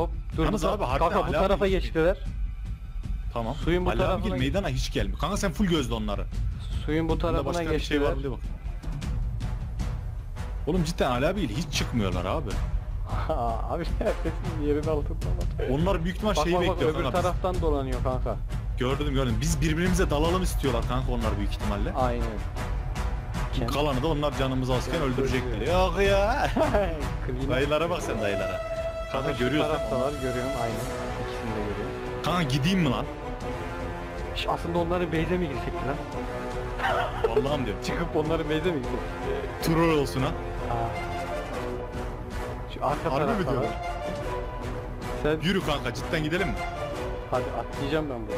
Hop dur Yalnız bu abi, Kanka bu tarafa geçti. geçtiler. Tamam. Suyun bu tarafına git. meydana hiç gelmiyor. Kanka sen full gözle onları. Suyun bu Bunda tarafına başka bir şey geçtiler. var mı diye bak. Oğlum cidden Ali abiyle hiç çıkmıyorlar abi. abi herkesin yerin altındalar. Onlar büyük ihtimal Bak şeyi bak bak bekliyor öbür kanka. Taraftan dolanıyor kanka. Gördüm gördüm. Biz birbirimize dalalım istiyorlar kanka onlar büyük ihtimalle. Aynen. Kalanı da onlar canımızı azken öldürecekler. Yok ya. Klima- Dayılara bak sen dayılara. Kanka Şu görüyorsun. taraftalar görüyorum aynen. İkisini de görüyorum. Kanka gideyim mi lan? Şş, aslında onların base'e mi girsek lan? Vallahi diyorum. Çıkıp onların base'e mi girsek? Troll olsun ha. Ha. Şu arka Harbi mi taraftalar. diyorsun? Sen Yürü kanka cidden gidelim mi? hadi atlayacağım ben bunu.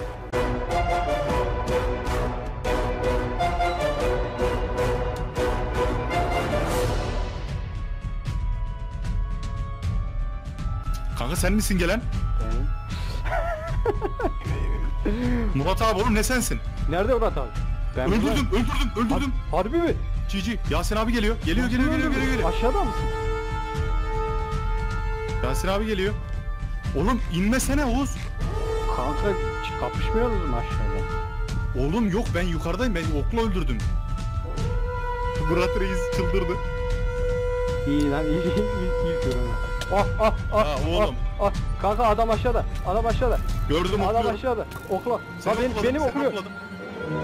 Kanka sen misin gelen? Murat abi oğlum ne sensin? Nerede Murat abi? Ben öldürdüm, buradayım. öldürdüm, öldürdüm. Harbi mi? Cici, Yasin abi geliyor. Geliyor, geliyor, geliyor, geliyor, geliyor. Aşağıda mısın? Yasin abi geliyor. Oğlum inmesene Oğuz. Kanka kapışmıyoruz mu aşağıda? Oğlum yok ben yukarıdayım. Ben okla öldürdüm. Murat Reis çıldırdı. İyi lan iyi iyi iyi görünüyor. Ah ah ah. Ha, oğlum. Ah, ah. Kanka adam aşağıda. Adam aşağıda. Gördüm Adam okluyorum. aşağıda. Okla. Sen benim, okladın, benim okluyor. okladın.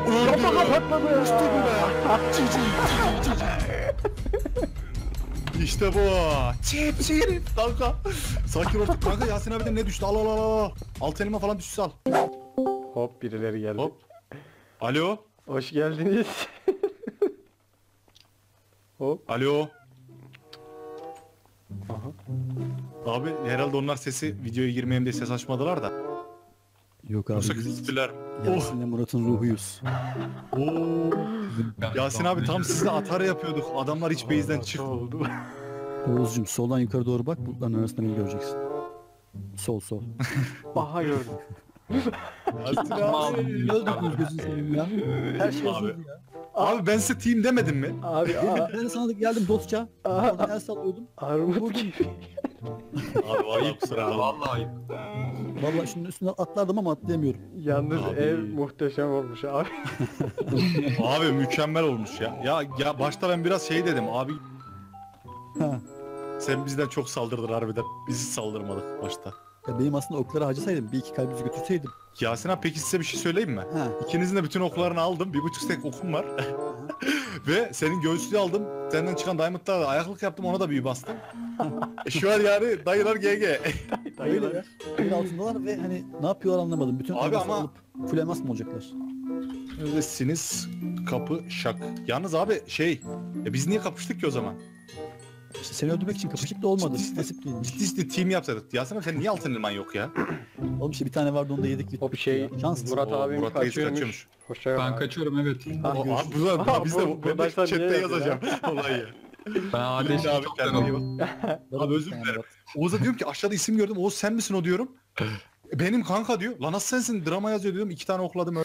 Öldü. patladı ya. İşte bu be. Cici, cici. İşte bu. Çip çip. Kanka. Sakin ol. Kanka Yasin abiden ne düştü? Al al al al. Alt elime falan düştü al. Hop birileri geldi. Hop. Alo. Hoş geldiniz. Hop. Alo. Abi herhalde onlar sesi videoya girmeyeyim diye ses açmadılar da. Yok abi Yoksa biz kızdılar. Yasin'le Murat'ın ruhuyuz. Oo. Yasin abi tam sizle atar yapıyorduk. Adamlar hiç base'den çıktı. Oğuzcum soldan yukarı doğru bak bulutların arasında beni göreceksin. Sol sol. Aha gördüm. Yasin abi. Öldürdünüz gözünü seveyim ya. Her şey Abi. ya. Abi ben size team demedim mi? Abi Ben sana geldim dostça. Oradan el sallıyordum. armut gibi. Abi kusura bakma. Vallahi. Vallahi şunun üstüne atlardım ama atlayamıyorum. Yalnız Abi. ev muhteşem olmuş abi. Abi mükemmel olmuş ya. Ya ya başta ben biraz şey dedim abi Ha. sen bizden çok saldırdın harbiden. Biz hiç saldırmadık başta. Ya benim aslında okları harcasaydım bir iki kalbimizi götürseydim. Yasin abi peki size bir şey söyleyeyim mi? Ha. İkinizin de bütün oklarını aldım. Bir buçuk stek okum var. Ve senin göğüslüğü aldım. Senden çıkan diamond'lara da ayaklık yaptım ona da büyü bastım. E, Şu an yani dayılar GG. Öyle ya. Bir altındalar ve hani ne yapıyorlar anlamadım. Bütün Abi elması ama- alıp full elmas mı olacaklar? Öylesiniz kapı şak. Yalnız abi şey e biz niye kapıştık ki o zaman? İşte seni öldürmek için kapışık da olmadı. Nasip değilmiş. Ciddi ciddi team yapsaydık. Yasin abi senin niye altın elman yok ya? Oğlum işte bir tane vardı onu da yedik. bitti Hop şey. Şans. Murat Oo, abim Murat Reis kaçıyormuş. kaçıyormuş. Hoşça kal Ben kaçıyorum evet. Ha, O, görüşürüz. abi bu, Aa, biz de bu, ben de chatte niye yazacağım olayı. Ben ateşi abi çok kendine iyi bak. Abi bir özür dilerim. Oğuz'a diyorum ki aşağıda isim gördüm. Oğuz sen misin o diyorum. "E, Benim kanka diyor. Lan nasıl sensin? Drama yazıyor diyorum. İki tane okladım.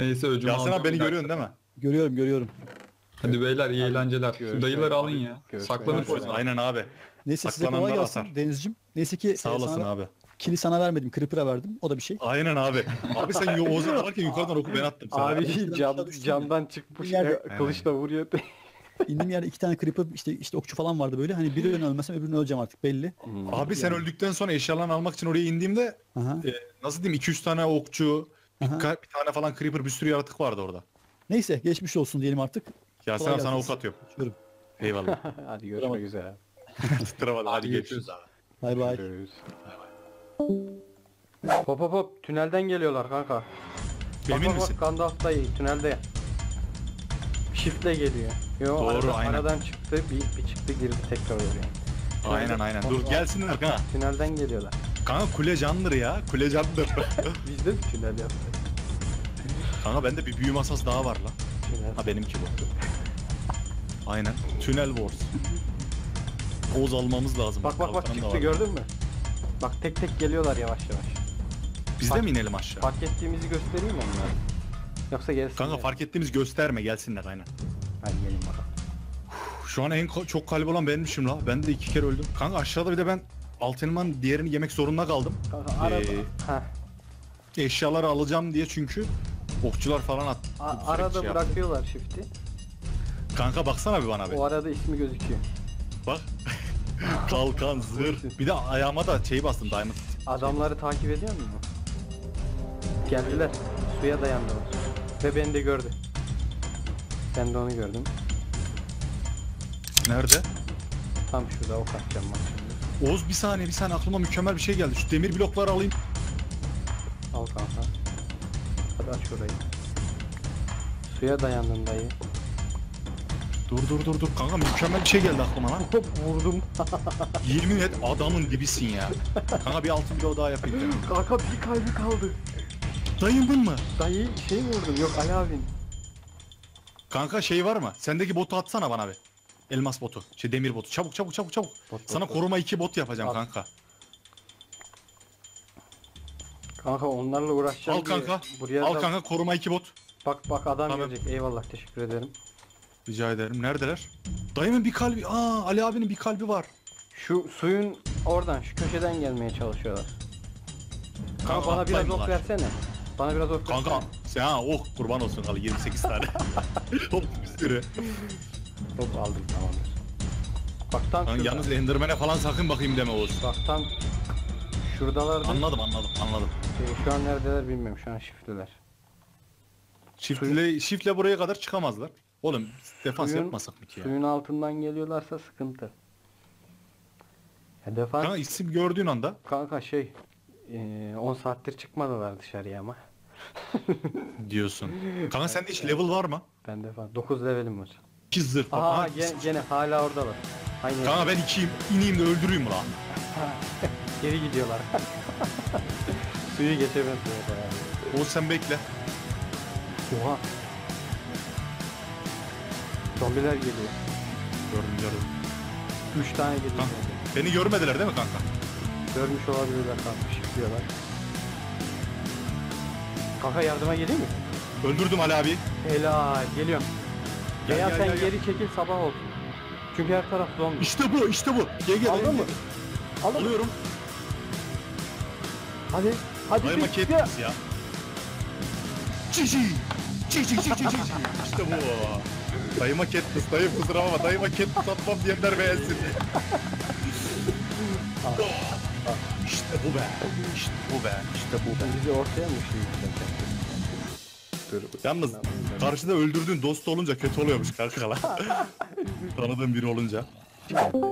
Neyse öcümü Yasin abi alacağım beni bir görüyorsun değil mi? Görüyorum görüyorum. Hadi beyler iyi eğlenceler. Şu dayıları alın ya. Saklanıp üzere. oynayın. Aynen abi. Neyse size Saklananlar kolay gelsin atar. Deniz'cim. Neyse ki Sağ e, olasın sana, abi. kili sana vermedim. Creeper'a verdim. O da bir şey. Aynen abi. Abi sen yo- Oğuz'a ararken yukarıdan oku ben attım sana. Abi cam, camdan çıkmış Yerde- e, kılıçla vuruyor. İndiğim yerde iki tane Creeper işte işte okçu falan vardı böyle. Hani birini ölmesem öbürünü öleceğim artık belli. Abi sen öldükten sonra eşyalarını almak için oraya indiğimde Aha. e, nasıl diyeyim 2-3 tane okçu, bir, Aha. ka- bir tane falan creeper bir sürü yaratık vardı orada. Neyse geçmiş olsun diyelim artık. Kolay abi sana gelsin. ok atıyorum. Geçiyorum. Eyvallah. Hadi görüşmek üzere. Tutturamadım. Hadi Hadi görüşürüz görüşürüz. abi. Bay bay. Görüşürüz. Hop hop hop tünelden geliyorlar kanka. Emin Bak, misin? Bak, Gandalf dayı tünelde. Shiftle geliyor. Yo, Doğru, arada- aynen. Aradan çıktı bir, bir çıktı girdi tekrar oraya. Aynen aynen. Dur gelsinler kanka. Tünelden geliyorlar. Kanka kule candır ya. Kule candır. Biz de tünel yaptık? kanka bende bir büyü masası daha var lan. Tünel. Ha benimki bu. Aynen. Tünel Wars. Oğuz almamız lazım. Bak bak bak Kalkanım da çıktı var. gördün mü? Bak tek tek geliyorlar yavaş yavaş. Biz de mi inelim aşağı? Fark ettiğimizi göstereyim mi onlara? Yoksa gelsin. Kanka fark ettiğimiz gösterme gelsinler aynen. Hadi gelin bakalım. Şu an en ko- çok kalp olan benmişim la. Ben de iki kere öldüm. Kanka aşağıda bir de ben Altenman diğerini yemek zorunda kaldım. Kanka arada. Ee, Heh. Eşyaları alacağım diye çünkü okçular falan at. A- sürekli arada şey yaptı. bırakıyorlar shift'i. Kanka baksana bir bana bir. O arada ismi gözüküyor. Bak. Kalkan, zırh. Bir de ayağıma da şey bastım diamond. Adamları takip ediyor musun? Geldiler. Suya dayandılar. Ve beni de gördü. Ben de onu gördüm. Nerede? Tam şurada ok atacağım bak şimdi. Oğuz bir saniye bir saniye aklıma mükemmel bir şey geldi. Şu demir blokları alayım. Al kanka. Hadi aç şurayı. Suya dayandın dayı. Dur dur dur dur. Kanka mükemmel bir şey geldi aklıma lan. Hop vurdum. Yemin et adamın dibisin ya. Kanka bir altın blok daha yapayım. Kanka bir kalbi kaldı. Dayındın mı? Dayı şey vurdum. Yok Ali abin. Kanka şey var mı? Sendeki botu atsana bana bir. Elmas botu. Şey demir botu. Çabuk çabuk çabuk çabuk. Bot, bot, Sana bot. koruma iki bot yapacağım Al. kanka. Kanka onlarla uğraşacağım Al diye kanka. Buraya Al da- kanka koruma iki bot. Bak bak adam Tamam. gelecek. Eyvallah teşekkür ederim. Rica ederim. Neredeler? Dayımın bir kalbi. Aa Ali abinin bir kalbi var. Şu suyun oradan şu köşeden gelmeye çalışıyorlar. Kanka bana biraz ok ulan. versene. Bana biraz ok Kanka versene. sen ha oh kurban olsun kalı 28 tane. Hop bir sürü. Hop aldım tamamdır. Bak tam şurada. yalnız Enderman'e falan sakın bakayım deme Oğuz. Bak tam şuradalardı. Anladım anladım anladım. Ee, şu an neredeler bilmiyorum. Şu an şifreler. Shiftle, shiftle buraya kadar çıkamazlar. Oğlum defans Suyun- yapmasak mı ki ya? Suyun altından geliyorlarsa sıkıntı. Ya defans Kanka isim gördüğün anda kanka şey ee, 10 saattir çıkmadılar dışarıya ama. diyorsun. Kanka sende hiç level var mı? Ben defans 9 levelim var. İki zırh falan. Aa Ha, gene, gene hala oradalar. Aynı Kanka ben ikiyim. ineyim de öldüreyim lan. geri gidiyorlar. Suyu geçemezler. Oğuz sen bekle. Oha. Zombiler geliyor. Gördüm gördüm. 3 tane geliyor. Kanka. Beni görmediler değil mi kanka? Görmüş olabilirler kanka şifliyorlar. Kanka yardıma geleyim mi? Öldürdüm Ali abi. Helal geliyorum. Gel, Veya gel, sen gel, gel. geri çekil sabah olsun. Çünkü her taraf zombi. İşte bu işte bu. Gel gel. Aldın gel, mı? gel. Aldın? Alıyorum. Hadi. Hadi. Dayı bir- maket ya. Cici cici cici cici. İşte bu. Dayı maket dayı kusura bakma dayı maket satmam diyenler beğensin. işte bu be. İşte bu be. İşte bu be. Bizi ortaya mı şey. Yalnız karşıda öldürdüğün dost olunca kötü oluyormuş kanka lan. Tanıdığın biri olunca.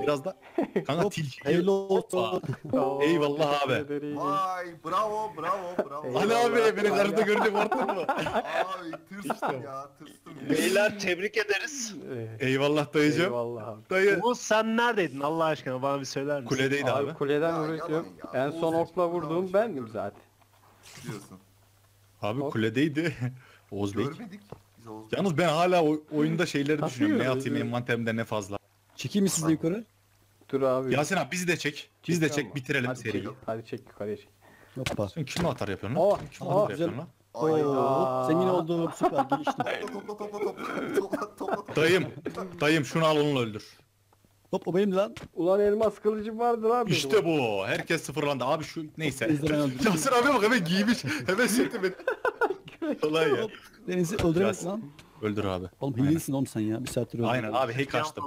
Biraz da kanka tilki. Olsun. Eyvallah abi. Vay bravo bravo bravo. Ali abi beni karşıda görünce korktun mu? Abi tırstım ya tırstım. Beyler tebrik ederiz. Eyvallah dayıcım. Eyvallah abi. Dayı. Oğuz sen neredeydin Allah aşkına bana bir söyler misin? Kuledeydi Abi, abi. kuleden vuruyorum. En son okla vurduğum şey bendim zaten. Diyorsun. Abi Hop. kuledeydi. Oğuz Bey. Görmedik. Yalnız ben hala oyunda şeyleri düşünüyorum. Ne atayım envanterimde ne fazla. Çekeyim mi sizi yukarı? Dur abi. Yasin abi bizi de çek. Biz de Çek bitirelim hadi seriyi. Çek, hadi çek yukarıya çek. Hoppa. Sen kime atar yapıyorsun lan? Kime aa, atar yapıyorsun lan? Oo, zengin oldum süper geliştim. Topla topla topla topla. Dayım. Dayım şunu al onunla öldür. Hop o benim lan. Ulan elmas kılıcım vardır abi. İşte bu. Herkes sıfırlandı. Abi şu neyse. Yasin abi bak hemen giymiş. Hemen seti bir. Kolay ya. Deniz'i öldüremedik Yasin. lan. Öldür abi. Oğlum hilelisin oğlum sen ya. Bir saattir öldüm. Aynen abi hack açtım.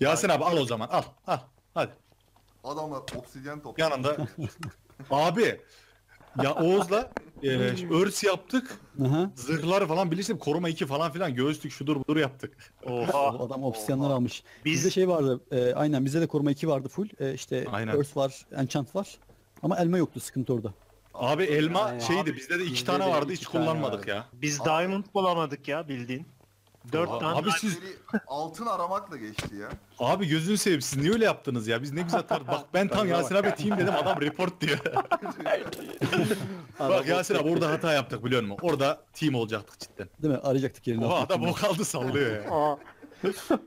Yasin abi al o zaman al al. Hadi. Adamlar obsidyen topla. Yanında. abi. Ya Oğuz'la e, örs yaptık. Aha. Zırhlar falan bilirsin koruma 2 falan filan göğüslük şudur budur yaptık. Oha. O adam obsidyenler almış. Biz- Bizde şey vardı. e, aynen bizde de koruma 2 vardı full. E, işte Aynen. Earth var, Enchant var. Ama elma yoktu sıkıntı orada. Abi elma Aynen. şeydi Abi, bizde de iki bizde tane de vardı iki hiç tane kullanmadık vardı. ya. Biz diamond bulamadık ya bildiğin. Dört tane. abi siz altın aramakla geçti ya. abi gözünü seveyim siz niye öyle yaptınız ya? Biz ne güzel tar bak ben tam Yasin abi team dedim adam report diyor. bak Yasin abi orada hata yaptık biliyor musun? Orada team olacaktık cidden. Değil mi? Arayacaktık yerini. Oha adam o kaldı sallıyor ya.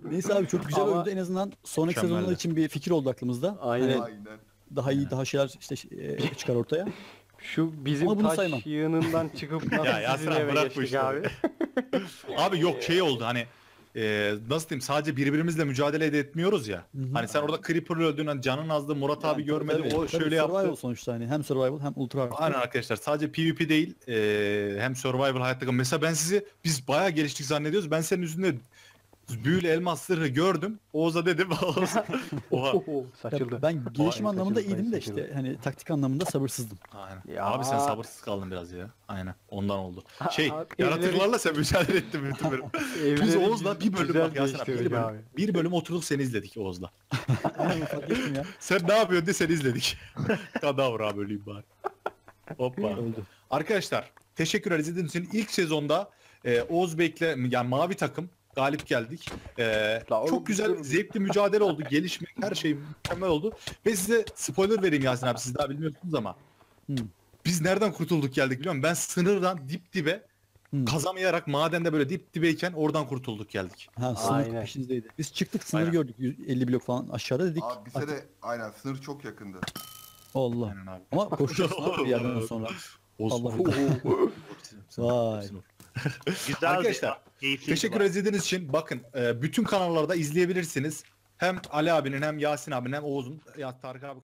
Neyse abi çok güzel Ama- oldu. En azından sonraki sezonlar için bir fikir oldu aklımızda. Aynen. Hani Aynen. daha iyi daha şeyler işte e, çıkar ortaya. şu bizim taş saymam. yığınından çıkıp nasıl Ya sizin eve geçtik abi. Abi yok şey oldu hani e, nasıl diyeyim sadece birbirimizle mücadele de etmiyoruz ya. Hı hı. Hani sen orada Creeper'ı öldün hani canın azdı Murat abi Yani görmedi tabii, o tabii şöyle yaptı. Survival sonuçta hani hem survival hem ultra hardcore. Aynen arkadaşlar sadece PvP değil e, hem survival hayatta. Mesela ben sizi biz bayağı geliştik zannediyoruz. Ben senin yüzünde büyülü elmas sırrı gördüm. Oğuz'a dedim. Oğuz, Oha. Saçıldı. ben gelişim anlamında saçıldı, iyiydim de saçıldı. işte hani taktik anlamında sabırsızdım. Aynen. Ya. Abi sen sabırsız kaldın biraz ya. Aynen. Ondan oldu. Şey abi, yaratıklarla sen mücadele ettin bütün bölüm. Biz Evleri Oğuz'la bir bölüm güzel bak Yasin abi, bir değiştirdik bölüm, bir bölüm oturduk seni izledik Oğuz'la. Aynen fark ettim ya. Sen ne yapıyorsun diye seni izledik. Kadavra böleyim bari. Hoppa. Öldü. Arkadaşlar teşekkürler izlediğiniz için. ilk sezonda e, Oğuz Bek'le yani mavi takım galip geldik. E, La çok güzel zevkli mücadele oldu. Gelişme her şey mükemmel oldu. Ve size spoiler vereyim Yasin abi siz daha bilmiyorsunuz ama. Hmm. Biz nereden kurtulduk geldik biliyor musun? Ben sınırdan dip dibe Hmm. kazamayarak madende böyle dip dibeyken oradan kurtulduk geldik. Ha sınır Aynen. peşinizdeydi. Biz çıktık sınırı Aynen. gördük 50 blok falan aşağıda dedik. Abi bize de aynen sınır çok yakındı. Allah. Aynen abi. Ama koşacaksın abi bir yerden sonra. Allah Allah. Vay. Güzel Arkadaşlar, keyifliydi Teşekkür izlediğiniz için. Bakın e, bütün kanallarda izleyebilirsiniz. Hem Ali abinin hem Yasin abinin hem Oğuz'un ya Tarık abi